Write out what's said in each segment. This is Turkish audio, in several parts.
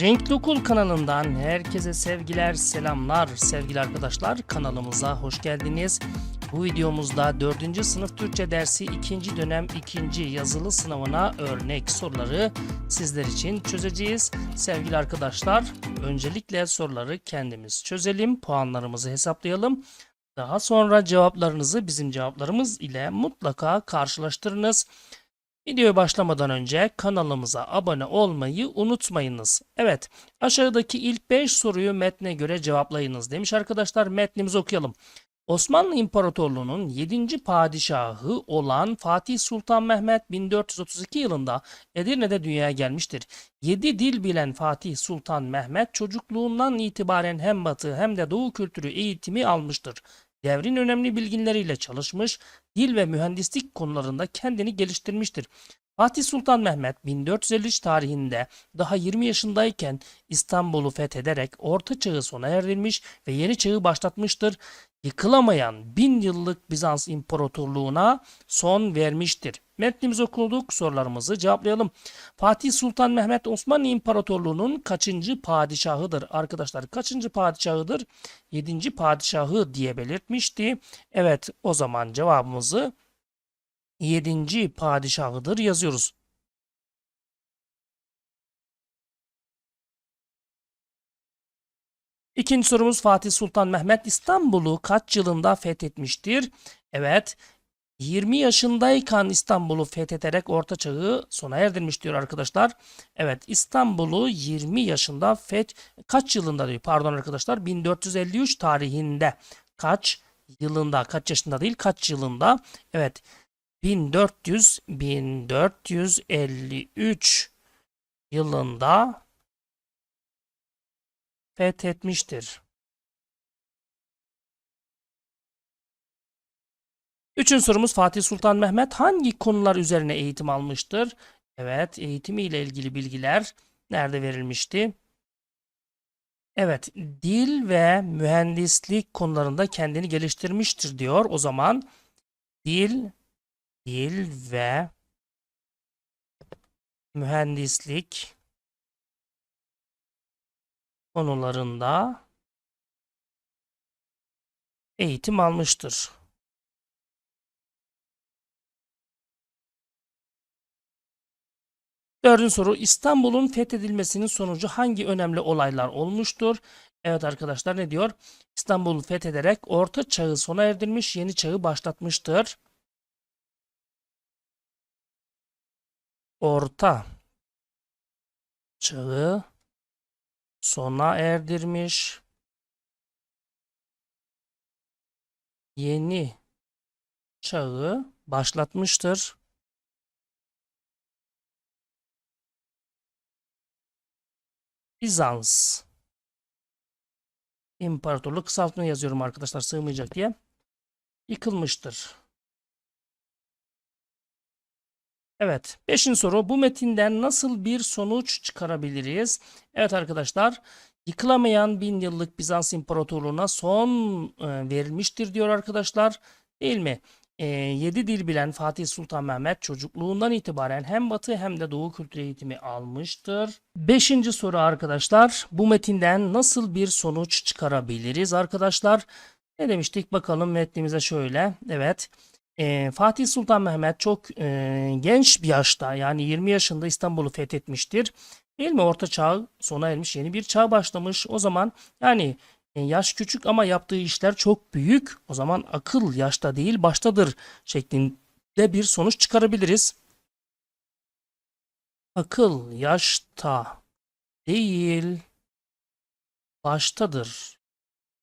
Renkli Okul kanalından herkese sevgiler, selamlar sevgili arkadaşlar. Kanalımıza hoş geldiniz. Bu videomuzda 4. sınıf Türkçe dersi 2. dönem 2. yazılı sınavına örnek soruları sizler için çözeceğiz. Sevgili arkadaşlar, öncelikle soruları kendimiz çözelim, puanlarımızı hesaplayalım. Daha sonra cevaplarınızı bizim cevaplarımız ile mutlaka karşılaştırınız. Videoya başlamadan önce kanalımıza abone olmayı unutmayınız. Evet, aşağıdaki ilk 5 soruyu metne göre cevaplayınız demiş arkadaşlar. Metnimizi okuyalım. Osmanlı İmparatorluğu'nun 7. padişahı olan Fatih Sultan Mehmet 1432 yılında Edirne'de dünyaya gelmiştir. 7 dil bilen Fatih Sultan Mehmet çocukluğundan itibaren hem batı hem de doğu kültürü eğitimi almıştır. Devrin önemli bilginleriyle çalışmış, dil ve mühendislik konularında kendini geliştirmiştir. Fatih Sultan Mehmet 1453 tarihinde daha 20 yaşındayken İstanbul'u fethederek Orta Çağ'ı sona erdirmiş ve yeni çağı başlatmıştır. Yıkılamayan bin yıllık Bizans İmparatorluğu'na son vermiştir. Metnimizi okuduk, sorularımızı cevaplayalım. Fatih Sultan Mehmet Osmanlı İmparatorluğu'nun kaçıncı padişahıdır? Arkadaşlar kaçıncı padişahıdır? Yedinci padişahı diye belirtmişti. Evet o zaman cevabımızı 7. padişahıdır yazıyoruz. İkinci sorumuz Fatih Sultan Mehmet İstanbul'u kaç yılında fethetmiştir? Evet 20 yaşındayken İstanbul'u fethederek Orta Çağ'ı sona erdirmiş diyor arkadaşlar. Evet İstanbul'u 20 yaşında feth kaç yılında diyor pardon arkadaşlar 1453 tarihinde kaç yılında kaç yaşında değil kaç yılında evet 1400 1453 yılında fethetmiştir. Üçüncü sorumuz Fatih Sultan Mehmet hangi konular üzerine eğitim almıştır? Evet, eğitimiyle ilgili bilgiler nerede verilmişti? Evet, dil ve mühendislik konularında kendini geliştirmiştir diyor. O zaman dil, dil ve mühendislik konularında eğitim almıştır. Dördüncü soru İstanbul'un fethedilmesinin sonucu hangi önemli olaylar olmuştur? Evet arkadaşlar ne diyor? İstanbul'u fethederek Orta Çağ'ı sona erdirmiş, yeni çağı başlatmıştır. Orta Çağı sona erdirmiş. Yeni çağı başlatmıştır. Bizans İmparatorluğu kısaltma yazıyorum arkadaşlar sığmayacak diye. Yıkılmıştır. Evet. Beşinci soru. Bu metinden nasıl bir sonuç çıkarabiliriz? Evet arkadaşlar. Yıkılamayan bin yıllık Bizans İmparatorluğu'na son e, verilmiştir diyor arkadaşlar. Değil mi? E, 7 dil bilen Fatih Sultan Mehmet çocukluğundan itibaren hem batı hem de doğu kültür eğitimi almıştır. Beşinci soru arkadaşlar. Bu metinden nasıl bir sonuç çıkarabiliriz arkadaşlar? Ne demiştik? Bakalım metnimize şöyle. Evet. E, Fatih Sultan Mehmet çok e, genç bir yaşta yani 20 yaşında İstanbul'u fethetmiştir. Değil mi? Orta çağ sona ermiş yeni bir çağ başlamış. O zaman yani e, yaş küçük ama yaptığı işler çok büyük. O zaman akıl yaşta değil baştadır şeklinde bir sonuç çıkarabiliriz. Akıl yaşta değil baştadır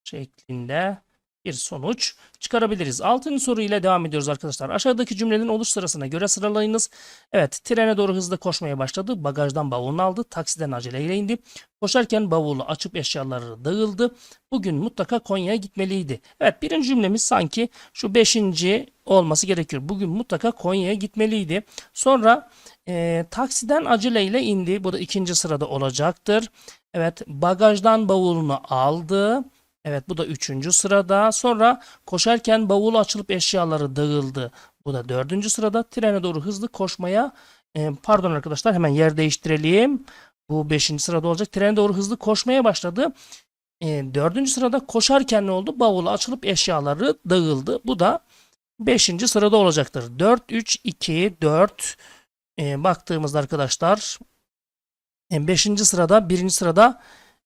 şeklinde bir sonuç çıkarabiliriz. Altıncı soru ile devam ediyoruz arkadaşlar. Aşağıdaki cümlenin oluş sırasına göre sıralayınız. Evet, trene doğru hızlı koşmaya başladı. Bagajdan bavulunu aldı. Taksiden aceleyle indi. Koşarken bavulu açıp eşyaları dağıldı. Bugün mutlaka Konya'ya gitmeliydi. Evet, birinci cümlemiz sanki şu beşinci olması gerekiyor. Bugün mutlaka Konya'ya gitmeliydi. Sonra e, taksiden aceleyle indi. Bu da ikinci sırada olacaktır. Evet, bagajdan bavulunu aldı. Evet bu da üçüncü sırada. Sonra koşarken bavul açılıp eşyaları dağıldı. Bu da dördüncü sırada. Trene doğru hızlı koşmaya e, pardon arkadaşlar hemen yer değiştirelim. Bu 5. sırada olacak. Trene doğru hızlı koşmaya başladı. E, 4. sırada koşarken ne oldu? Bavulu açılıp eşyaları dağıldı. Bu da 5. sırada olacaktır. 4, 3, 2, 4 e, baktığımızda arkadaşlar 5. sırada 1. sırada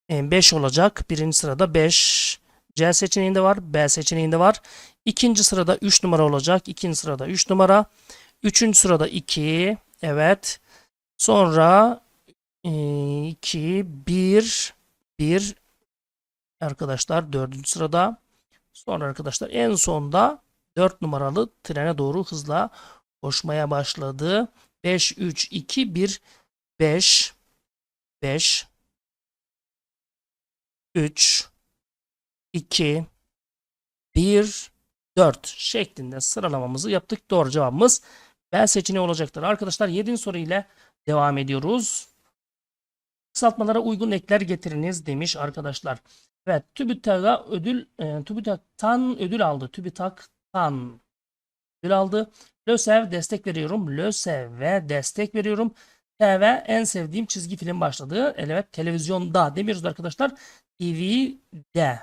5 olacak. 1. sırada 5 C seçeneğinde var. B seçeneğinde var. İkinci sırada 3 numara olacak. İkinci sırada 3 numara. Üçüncü sırada 2. Evet. Sonra 2, 1, 1 arkadaşlar dördüncü sırada. Sonra arkadaşlar en sonda 4 numaralı trene doğru hızla koşmaya başladı. 5, 3, 2, 1, 5, 5, 3, 2, 1, 4 şeklinde sıralamamızı yaptık. Doğru cevabımız B seçeneği olacaktır. Arkadaşlar 7. soru ile devam ediyoruz. Kısaltmalara uygun ekler getiriniz demiş arkadaşlar. Evet TÜBİTAK'a ödül e, TÜBİTAK'tan ödül aldı. TÜBİTAK'tan ödül aldı. LÖSEV destek veriyorum. LÖSEV'e destek veriyorum. TV en sevdiğim çizgi film başladı. Evet televizyonda demiyoruz arkadaşlar. TV'de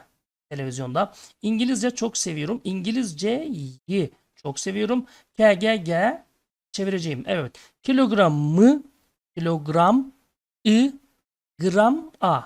televizyonda. İngilizce çok seviyorum. İngilizceyi çok seviyorum. KGG çevireceğim. Evet. Kilogramı kilogram i gram a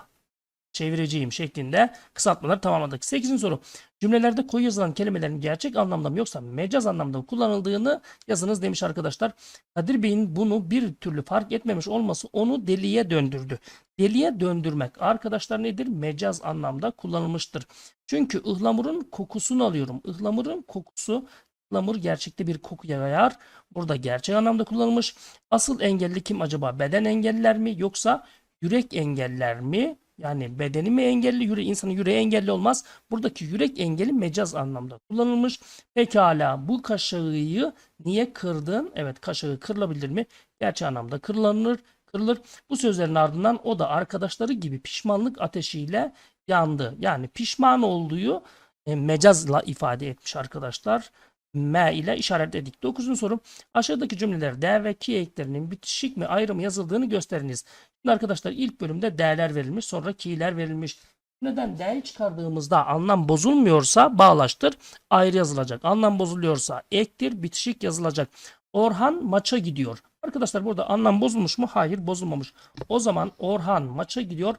çevireceğim şeklinde kısaltmaları tamamladık. 8. soru. Cümlelerde koyu yazılan kelimelerin gerçek anlamda mı yoksa mecaz anlamda mı kullanıldığını yazınız demiş arkadaşlar. Kadir Bey'in bunu bir türlü fark etmemiş olması onu deliye döndürdü. Deliye döndürmek arkadaşlar nedir? Mecaz anlamda kullanılmıştır. Çünkü ıhlamurun kokusunu alıyorum. Ihlamurun kokusu ıhlamur gerçekte bir koku yayar. Burada gerçek anlamda kullanılmış. Asıl engelli kim acaba? Beden engelliler mi yoksa yürek engeller mi? Yani bedeni mi engelli, yüre, insanın yüreği engelli olmaz. Buradaki yürek engeli mecaz anlamda kullanılmış. Pekala bu kaşığı niye kırdın? Evet kaşığı kırılabilir mi? Gerçek anlamda kırılır. kırılır. Bu sözlerin ardından o da arkadaşları gibi pişmanlık ateşiyle yandı. Yani pişman olduğu e, mecazla ifade etmiş arkadaşlar. M ile işaretledik. 9. soru. Aşağıdaki cümleler D ve ki eklerinin bitişik mi ayrımı yazıldığını gösteriniz. Şimdi arkadaşlar ilk bölümde D'ler verilmiş sonra ki'ler verilmiş. Neden D'yi çıkardığımızda anlam bozulmuyorsa bağlaştır ayrı yazılacak. Anlam bozuluyorsa ektir bitişik yazılacak. Orhan maça gidiyor. Arkadaşlar burada anlam bozulmuş mu? Hayır bozulmamış. O zaman Orhan maça gidiyor.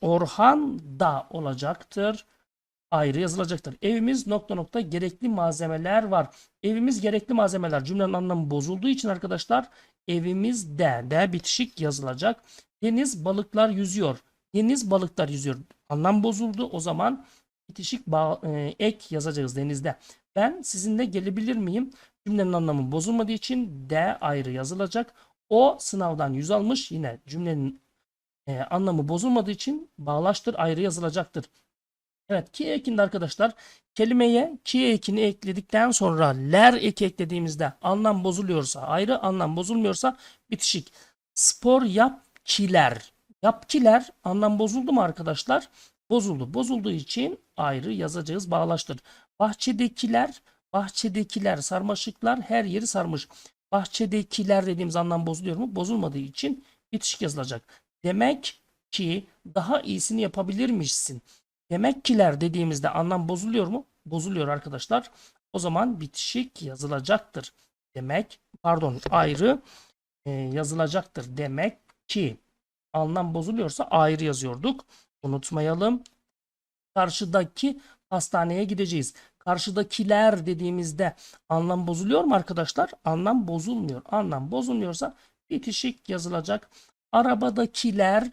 Orhan da olacaktır ayrı yazılacaktır. Evimiz nokta nokta gerekli malzemeler var. Evimiz gerekli malzemeler. Cümlenin anlamı bozulduğu için arkadaşlar evimizde de bitişik yazılacak. Deniz balıklar yüzüyor. Deniz balıklar yüzüyor. Anlam bozuldu. O zaman bitişik e, ek yazacağız denizde. Ben sizinle gelebilir miyim? Cümlenin anlamı bozulmadığı için D ayrı yazılacak. O sınavdan 100 almış. Yine cümlenin e, anlamı bozulmadığı için bağlaştır ayrı yazılacaktır. Evet ki ekinde arkadaşlar kelimeye ki ekini ekledikten sonra ler eki eklediğimizde anlam bozuluyorsa ayrı anlam bozulmuyorsa bitişik. Spor yap kiler. Yap kiler anlam bozuldu mu arkadaşlar? Bozuldu. Bozulduğu için ayrı yazacağız bağlaştır. Bahçedekiler bahçedekiler sarmaşıklar her yeri sarmış. Bahçedekiler dediğimiz anlam bozuluyor mu? Bozulmadığı için bitişik yazılacak. Demek ki daha iyisini yapabilirmişsin. Demek kiler dediğimizde anlam bozuluyor mu? Bozuluyor arkadaşlar. O zaman bitişik yazılacaktır. Demek pardon ayrı e, yazılacaktır. Demek ki anlam bozuluyorsa ayrı yazıyorduk. Unutmayalım. Karşıdaki hastaneye gideceğiz. Karşıdakiler dediğimizde anlam bozuluyor mu arkadaşlar? Anlam bozulmuyor. Anlam bozulmuyorsa bitişik yazılacak. Arabadakiler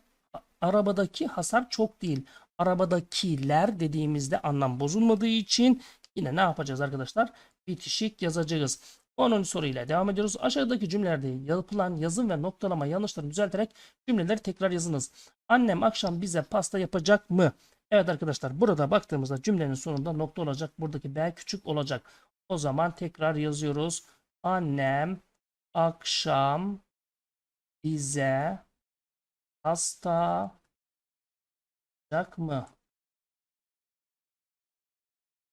arabadaki hasar çok değil arabadakiler dediğimizde anlam bozulmadığı için yine ne yapacağız arkadaşlar? Bitişik yazacağız. 10. soruyla devam ediyoruz. Aşağıdaki cümlelerde yapılan yazım ve noktalama yanlışlarını düzelterek cümleleri tekrar yazınız. Annem akşam bize pasta yapacak mı? Evet arkadaşlar burada baktığımızda cümlenin sonunda nokta olacak. Buradaki B küçük olacak. O zaman tekrar yazıyoruz. Annem akşam bize pasta olacak mı?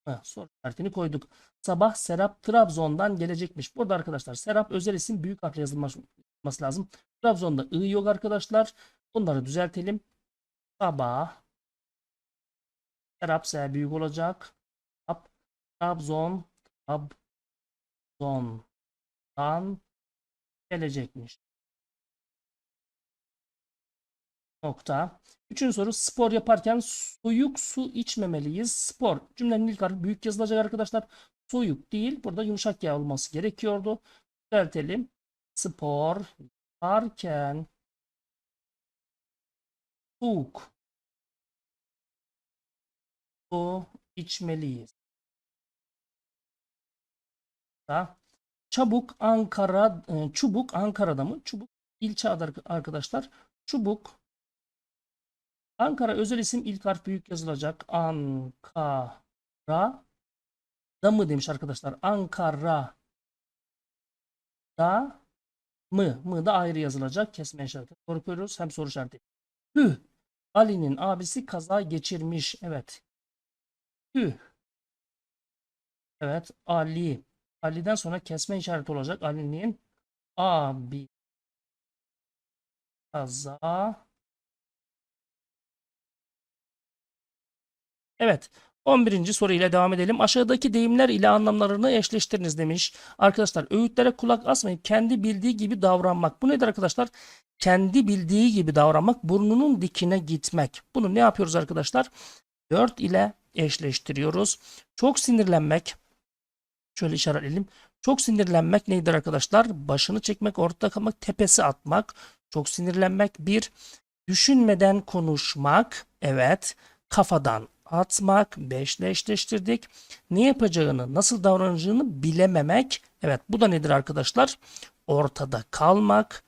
Heh, soru işaretini koyduk. Sabah Serap Trabzon'dan gelecekmiş. Burada arkadaşlar Serap özel isim büyük harfle yazılmış, olması lazım. Trabzon'da I yok arkadaşlar. Bunları düzeltelim. Sabah. Serap S büyük olacak. Trab- Trabzon. Trabzon'dan gelecekmiş. Nokta. Üçüncü soru spor yaparken soyuk su içmemeliyiz. Spor cümlenin ilk harfi büyük yazılacak arkadaşlar. Soyuk değil. Burada yumuşak yağ olması gerekiyordu. Düzeltelim. Spor yaparken soğuk su içmeliyiz. Da. Çabuk Ankara, e, Çubuk Ankara'da mı? Çubuk ilçe arkadaşlar. Çubuk Ankara özel isim ilk harf büyük yazılacak. Ankara da mı demiş arkadaşlar. Ankara da mı? Mı da ayrı yazılacak. Kesme işareti. Doğru koyuyoruz. Hem soru işareti. Hüh. Ali'nin abisi kaza geçirmiş. Evet. Hüh. Evet. Ali. Ali'den sonra kesme işareti olacak. Ali'nin abi kaza Evet. 11. soru ile devam edelim. Aşağıdaki deyimler ile anlamlarını eşleştiriniz demiş. Arkadaşlar öğütlere kulak asmayıp kendi bildiği gibi davranmak. Bu nedir arkadaşlar? Kendi bildiği gibi davranmak, burnunun dikine gitmek. Bunu ne yapıyoruz arkadaşlar? 4 ile eşleştiriyoruz. Çok sinirlenmek. Şöyle işaretleyelim. Çok sinirlenmek nedir arkadaşlar? Başını çekmek, ortada kalmak, tepesi atmak. Çok sinirlenmek. Bir, düşünmeden konuşmak. Evet. Kafadan atmak. Beşle eşleştirdik. Ne yapacağını, nasıl davranacağını bilememek. Evet bu da nedir arkadaşlar? Ortada kalmak.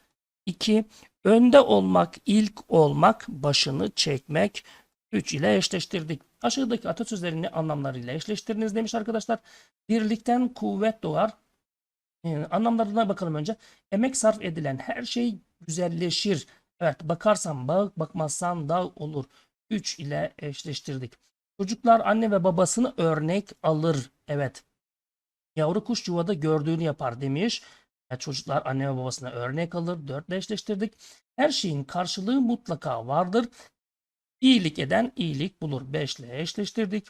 2. Önde olmak, ilk olmak, başını çekmek. 3 ile eşleştirdik. Aşağıdaki atasözlerini anlamlarıyla eşleştiriniz demiş arkadaşlar. Birlikten kuvvet doğar. Ee, anlamlarına bakalım önce. Emek sarf edilen her şey güzelleşir. Evet bakarsan bağ, bakmazsan dağ olur. 3 ile eşleştirdik. Çocuklar anne ve babasını örnek alır. Evet. Yavru kuş yuvada gördüğünü yapar demiş. Ya çocuklar anne ve babasına örnek alır. 4 ile eşleştirdik. Her şeyin karşılığı mutlaka vardır. İyilik eden iyilik bulur. 5 ile eşleştirdik.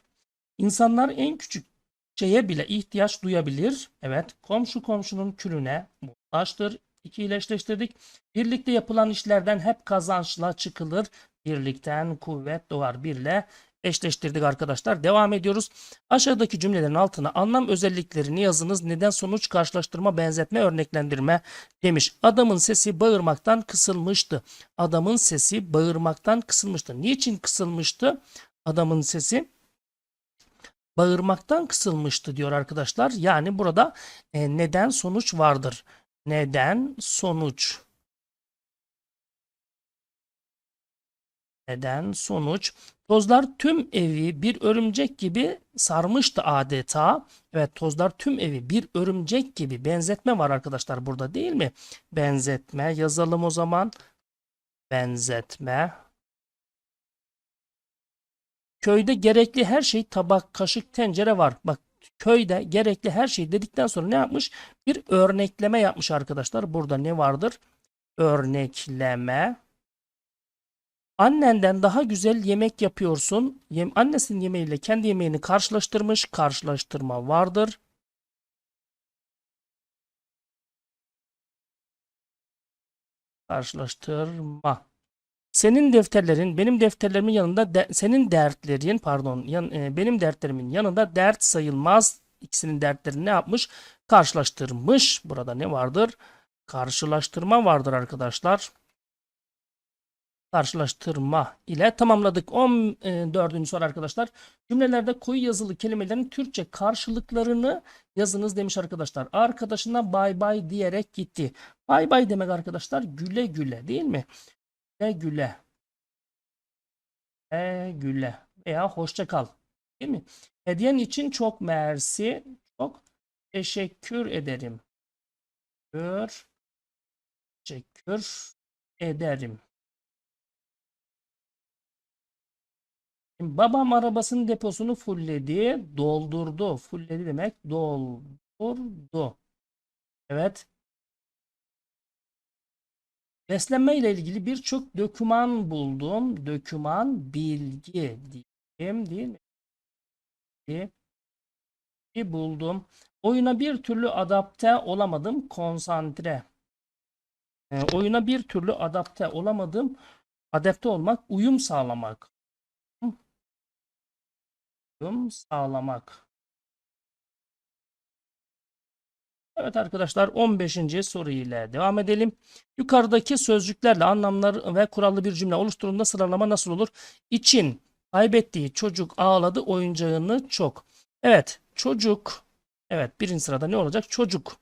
İnsanlar en küçük şeye bile ihtiyaç duyabilir. Evet, komşu komşunun külüne muhtaçtır. 2 ile eşleştirdik. Birlikte yapılan işlerden hep kazançla çıkılır. Birlikten kuvvet doğar. 1 ile eşleştirdik arkadaşlar. Devam ediyoruz. Aşağıdaki cümlelerin altına anlam özelliklerini yazınız. Neden sonuç karşılaştırma benzetme örneklendirme demiş. Adamın sesi bağırmaktan kısılmıştı. Adamın sesi bağırmaktan kısılmıştı. Niçin kısılmıştı? Adamın sesi bağırmaktan kısılmıştı diyor arkadaşlar. Yani burada e, neden sonuç vardır. Neden sonuç. Neden sonuç. Tozlar tüm evi bir örümcek gibi sarmıştı adeta. Evet tozlar tüm evi bir örümcek gibi benzetme var arkadaşlar burada değil mi? Benzetme yazalım o zaman. Benzetme. Köyde gerekli her şey tabak, kaşık, tencere var. Bak köyde gerekli her şey dedikten sonra ne yapmış? Bir örnekleme yapmış arkadaşlar. Burada ne vardır? Örnekleme. Annenden daha güzel yemek yapıyorsun. Yem annesinin yemeğiyle kendi yemeğini karşılaştırmış. Karşılaştırma vardır. Karşılaştırma. Senin defterlerin benim defterlerimin yanında de- senin dertlerin pardon yan- e, benim dertlerimin yanında dert sayılmaz. İkisinin dertlerini ne yapmış? Karşılaştırmış. Burada ne vardır? Karşılaştırma vardır arkadaşlar. Karşılaştırma ile tamamladık. 14. soru arkadaşlar. Cümlelerde koyu yazılı kelimelerin Türkçe karşılıklarını yazınız demiş arkadaşlar. Arkadaşına bay bay diyerek gitti. Bay bay demek arkadaşlar güle güle değil mi? Güle güle. Güle güle. Veya hoşça kal. Değil mi? Hediyen için çok mersi. Çok teşekkür ederim. Teşekkür ederim. Şimdi babam arabasının deposunu fullledi. Doldurdu. Fullledi demek doldurdu. Evet. Beslenme ile ilgili birçok doküman buldum. Doküman, bilgi diyeyim değil mi? Bilgi buldum. Oyuna bir türlü adapte olamadım. Konsantre. Ee, oyuna bir türlü adapte olamadım. Adapte olmak, uyum sağlamak. Uyum sağlamak. Evet arkadaşlar 15. soru ile devam edelim. Yukarıdaki sözcüklerle anlamlar ve kurallı bir cümle oluşturduğunda sıralama nasıl olur? İçin kaybettiği çocuk ağladı oyuncağını çok. Evet çocuk evet birinci sırada ne olacak? Çocuk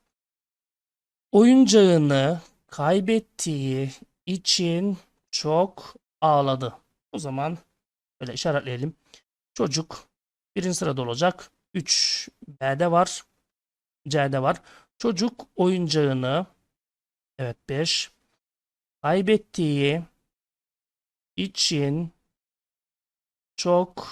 oyuncağını kaybettiği için çok ağladı. O zaman böyle işaretleyelim. Çocuk birinci sırada olacak. 3 B'de var. C'de var. Çocuk oyuncağını evet 5 kaybettiği için çok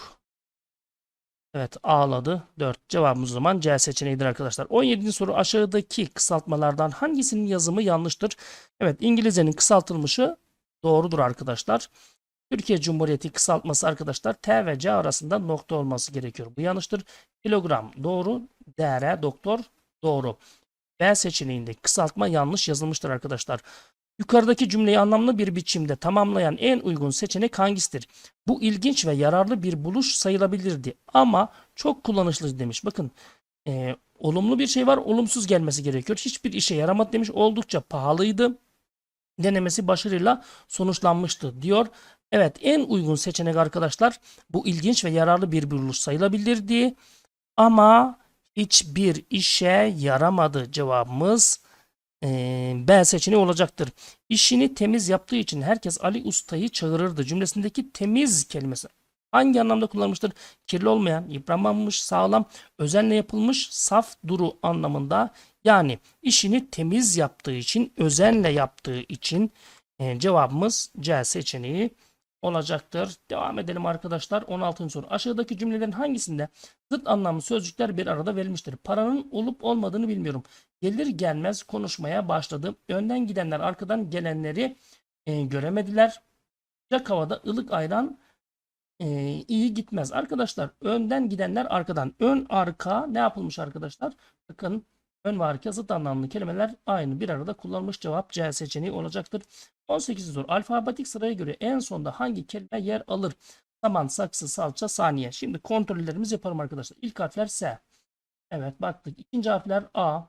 evet ağladı. 4 cevabımız o zaman C seçeneğidir arkadaşlar. 17. soru aşağıdaki kısaltmalardan hangisinin yazımı yanlıştır? Evet İngilizcenin kısaltılmışı doğrudur arkadaşlar. Türkiye Cumhuriyeti kısaltması arkadaşlar T ve C arasında nokta olması gerekiyor. Bu yanlıştır. Kilogram doğru. DR doktor doğru. B seçeneğinde kısaltma yanlış yazılmıştır arkadaşlar. Yukarıdaki cümleyi anlamlı bir biçimde tamamlayan en uygun seçenek hangisidir? Bu ilginç ve yararlı bir buluş sayılabilirdi ama çok kullanışlı demiş. Bakın e, olumlu bir şey var olumsuz gelmesi gerekiyor. Hiçbir işe yaramadı demiş. Oldukça pahalıydı. Denemesi başarıyla sonuçlanmıştı diyor. Evet en uygun seçenek arkadaşlar bu ilginç ve yararlı bir buluş sayılabilirdi ama hiçbir işe yaramadı cevabımız B seçeneği olacaktır. İşini temiz yaptığı için herkes Ali Usta'yı çağırırdı. Cümlesindeki temiz kelimesi hangi anlamda kullanılmıştır? Kirli olmayan, yıpranmamış, sağlam, özenle yapılmış, saf, duru anlamında. Yani işini temiz yaptığı için, özenle yaptığı için cevabımız C seçeneği olacaktır. Devam edelim arkadaşlar. 16. soru. Aşağıdaki cümlelerin hangisinde zıt anlamlı sözcükler bir arada verilmiştir? Paranın olup olmadığını bilmiyorum. Gelir gelmez konuşmaya başladı. Önden gidenler arkadan gelenleri e, göremediler. Sıcak havada ılık ayran e, iyi gitmez. Arkadaşlar önden gidenler arkadan. Ön arka ne yapılmış arkadaşlar? Bakın ön ve arka zıt anlamlı kelimeler aynı bir arada kullanılmış cevap C seçeneği olacaktır. 18. soru. Alfabetik sıraya göre en sonda hangi kelime yer alır? Saman, saksı, salça, saniye. Şimdi kontrollerimizi yapalım arkadaşlar. İlk harfler S. Evet baktık. İkinci harfler A.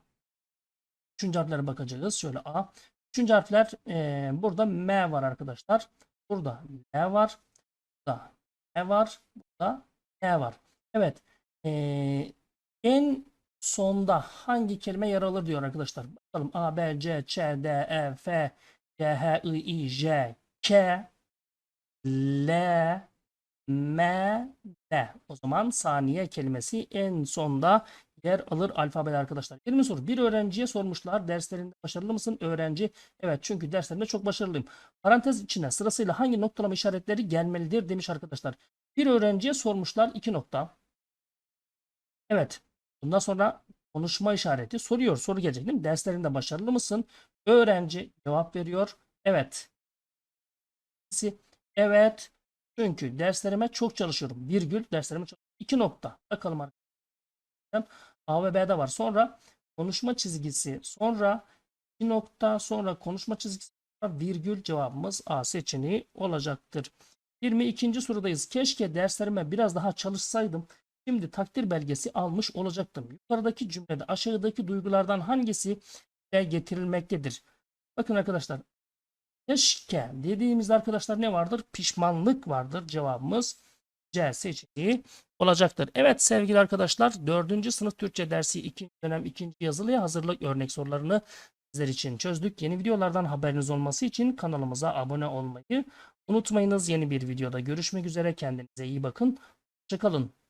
Üçüncü harflere bakacağız. Şöyle A. Üçüncü harfler e, burada M var arkadaşlar. Burada M var. Burada M var. Burada N var. Evet. E, en sonda hangi kelime yer alır diyor arkadaşlar. Bakalım A, B, C, Ç, D, E, F, G, H, I, I, J, K, L, M, N. O zaman saniye kelimesi en sonda yer alır alfabede arkadaşlar. 20 soru. Bir öğrenciye sormuşlar. Derslerinde başarılı mısın? Öğrenci. Evet çünkü derslerinde çok başarılıyım. Parantez içine sırasıyla hangi noktalama işaretleri gelmelidir demiş arkadaşlar. Bir öğrenciye sormuşlar. iki nokta. Evet. Bundan sonra konuşma işareti soruyor. Soru gelecek değil mi? Derslerinde başarılı mısın? Öğrenci cevap veriyor. Evet. Evet. Çünkü derslerime çok çalışıyorum. Virgül derslerime çok. İki nokta. Bakalım arkadaşlar. A ve B'de var. Sonra konuşma çizgisi. Sonra iki nokta. Sonra konuşma çizgisi. Virgül cevabımız A seçeneği olacaktır. 22. sorudayız. Keşke derslerime biraz daha çalışsaydım. Şimdi takdir belgesi almış olacaktım. Yukarıdaki cümlede aşağıdaki duygulardan hangisi de getirilmektedir? Bakın arkadaşlar. Keşke dediğimizde arkadaşlar ne vardır? Pişmanlık vardır. Cevabımız C seçeneği olacaktır. Evet sevgili arkadaşlar 4. sınıf Türkçe dersi 2. dönem 2. yazılıya hazırlık örnek sorularını sizler için çözdük. Yeni videolardan haberiniz olması için kanalımıza abone olmayı unutmayınız. Yeni bir videoda görüşmek üzere. Kendinize iyi bakın. Hoşçakalın.